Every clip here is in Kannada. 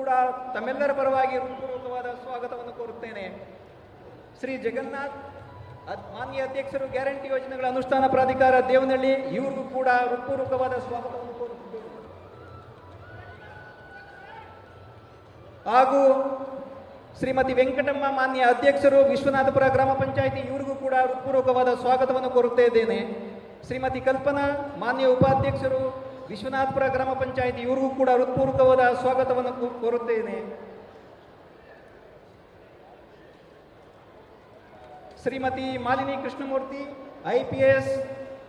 ಕೂಡ ತಮ್ಮೆಲ್ಲರ ಪರವಾಗಿ ಹೃತ್ಪೂರ್ವಕವಾದ ಸ್ವಾಗತವನ್ನು ಕೋರುತ್ತೇನೆ. ಶ್ರೀ ಜಗನ್ನಾಥ್ ಮಾನ್ಯ ಅಧ್ಯಕ್ಷರು ಗ್ಯಾರಂಟಿ ಯೋಜನೆಗಳ ಅನುಷ್ಠಾನ ಪ್ರಾಧಿಕಾರ ದೇವನಹಳ್ಳಿ, ಇವ್ರಿಗೂ ಕೂಡ ಹೃತ್ಪೂರ್ವಕವಾದ ಸ್ವಾಗತವನ್ನು ಕೋರುತ್ತಿದ್ದೇನೆ. ಹಾಗೂ ಶ್ರೀಮತಿ ವೆಂಕಟಮ್ಮ ಮಾನ್ಯ ಅಧ್ಯಕ್ಷರು, ವಿಶ್ವನಾಥಪುರ ಗ್ರಾಮ ಪಂಚಾಯಿತಿ, ಇವರಿಗೂ ಕೂಡ ಹೃತ್ಪೂರ್ವಕವಾದ ಸ್ವಾಗತವನ್ನು ಕೋರುತ್ತಾ ಇದ್ದೇನೆ. ಶ್ರೀಮತಿ ಕಲ್ಪನಾ, ಮಾನ್ಯ ಉಪಾಧ್ಯಕ್ಷರು ವಿಶ್ವನಾಥಪುರ ಗ್ರಾಮ ಪಂಚಾಯಿತಿ ಇವರಿಗೂ ಕೂಡ ಹೃತ್ಪೂರ್ವಕವಾದ ಸ್ವಾಗತವನ್ನು ಕೋರುತ್ತೇನೆ. Shrimati Malini Krishnamurthy, I P S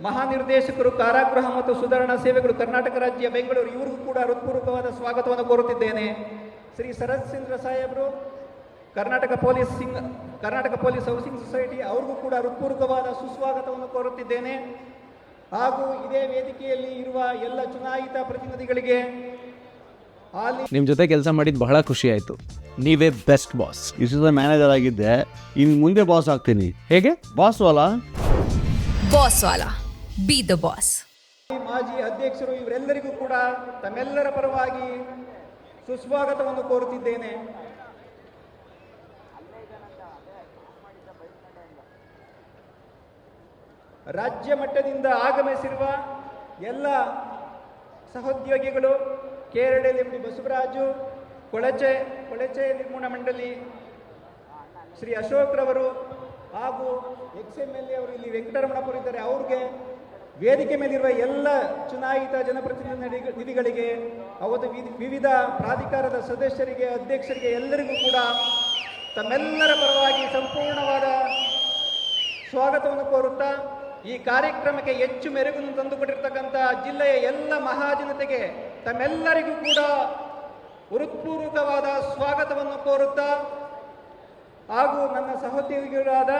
ಮಹಾನಿರ್ದೇಶಕರು, ಕಾರಾಗೃಹ ಮತ್ತು ಸುಧಾರಣಾ ಸೇವೆಗಳು ಕರ್ನಾಟಕ ರಾಜ್ಯ ಬೆಂಗಳೂರು, ಇವರಿಗೂ ಕೂಡ ಹೃತ್ಪೂರ್ವಕವಾದ ಸ್ವಾಗತವನ್ನು ಕೋರುತ್ತಿದ್ದೇನೆ. ಶ್ರೀ ಶರತ್ ಸಿಂದ್ರ ಸಾಹೇಬರು, ಕರ್ನಾಟಕ ಪೊಲೀಸ್ ಸಿಂಗ್, ಕರ್ನಾಟಕ ಪೊಲೀಸ್ ಹೌಸಿಂಗ್ ಸೊಸೈಟಿ, ಅವ್ರಿಗೂ ಕೂಡ ಹೃತ್ಪೂರ್ವಕವಾದ ಸುಸ್ವಾಗತವನ್ನು ಕೋರುತ್ತಿದ್ದೇನೆ. ಹಾಗೂ ಇದೇ ವೇದಿಕೆಯಲ್ಲಿ ಇರುವ ಎಲ್ಲ ಚುನಾಯಿತ ಪ್ರತಿನಿಧಿಗಳಿಗೆ ನಿಮ್ ನಿಮ್ಮ ಜೊತೆ ಕೆಲಸ ಮಾಡಿದ್ದು ಬಹಳ ಖುಷಿ ಆಯಿತು. ನೀವೇ ಬೆಸ್ಟ್ ಬಾಸ್ ಇಷ್ಟು ಮ್ಯಾನೇಜರ್ ಆಗಿದ್ದೆ. ಇನ್ನು ಮುಂದೆ ಬಾಸ್ ಆಗ್ತೀನಿ. ಹೇಗೆ? ಬಾಸ್ ವಾಲ? ಬಾಸ್ ವಾಲ. ಬಿ ದ ಬಾಸ್ ಮಾಜಿ ಅಧ್ಯಕ್ಷರು ಇವರೆಲ್ಲರಿಗೂ ಕೂಡ ತಮ್ಮೆಲ್ಲರ ಪರವಾಗಿ ಸುಸ್ವಾಗತವನ್ನು ಕೋರುತ್ತಿದ್ದೇನೆ. ರಾಜ್ಯ ಮಟ್ಟದಿಂದ ಆಗಮಿಸಿರುವ ಎಲ್ಲ ಸಹೋದ್ಯೋಗಿಗಳು ಕೇರಳ ಎಂಬಿ ಬಸವರಾಜು, ಕೊಳಚೆ ಕೊಳಚೆ ನಿರ್ಮೂಲ ಮಂಡಳಿ ಶ್ರೀ ಅಶೋಕ್ ರವರು ಹಾಗೂ ಎಕ್ಸ್ ಎಂ ಎಲ್ ಎ ಅವರು ಇಲ್ಲಿ ವೆಂಕಟರಮಣಪುರ ಇದ್ದಾರೆ. ಅವ್ರಿಗೆ ವೇದಿಕೆ ಮೇಲಿರುವ ಎಲ್ಲ ಚುನಾಯಿತ ಜನಪ್ರತಿನಿಧಿ ನಿಧಿಗಳಿಗೆ, ಅವತ್ತು ವಿಧಿ- ವಿವಿಧ ಪ್ರಾಧಿಕಾರದ ಸದಸ್ಯರಿಗೆ, ಅಧ್ಯಕ್ಷರಿಗೆ ಎಲ್ಲರಿಗೂ ಕೂಡ ತಮ್ಮೆಲ್ಲರ ಪರವಾಗಿ ಸಂಪೂರ್ಣವಾದ ಸ್ವಾಗತವನ್ನು ಕೋರುತ್ತಾ ಈ ಕಾರ್ಯಕ್ರಮಕ್ಕೆ ಹೆಚ್ಚು ಮೆರುಗನ್ನು ತಂದುಕೊಟ್ಟಿರ್ತಕ್ಕಂಥ ಜಿಲ್ಲೆಯ ಎಲ್ಲ ಮಹಾಜನತೆಗೆ ತಮ್ಮೆಲ್ಲರಿಗೂ ಕೂಡ ಹೃತ್ಪೂರ್ವಕವಾದ ಸ್ವಾಗತವನ್ನು ಕೋರುತ್ತಾ ಹಾಗೂ ನನ್ನ ಸಹೋದ್ಯೋಗಿಗಳಾದ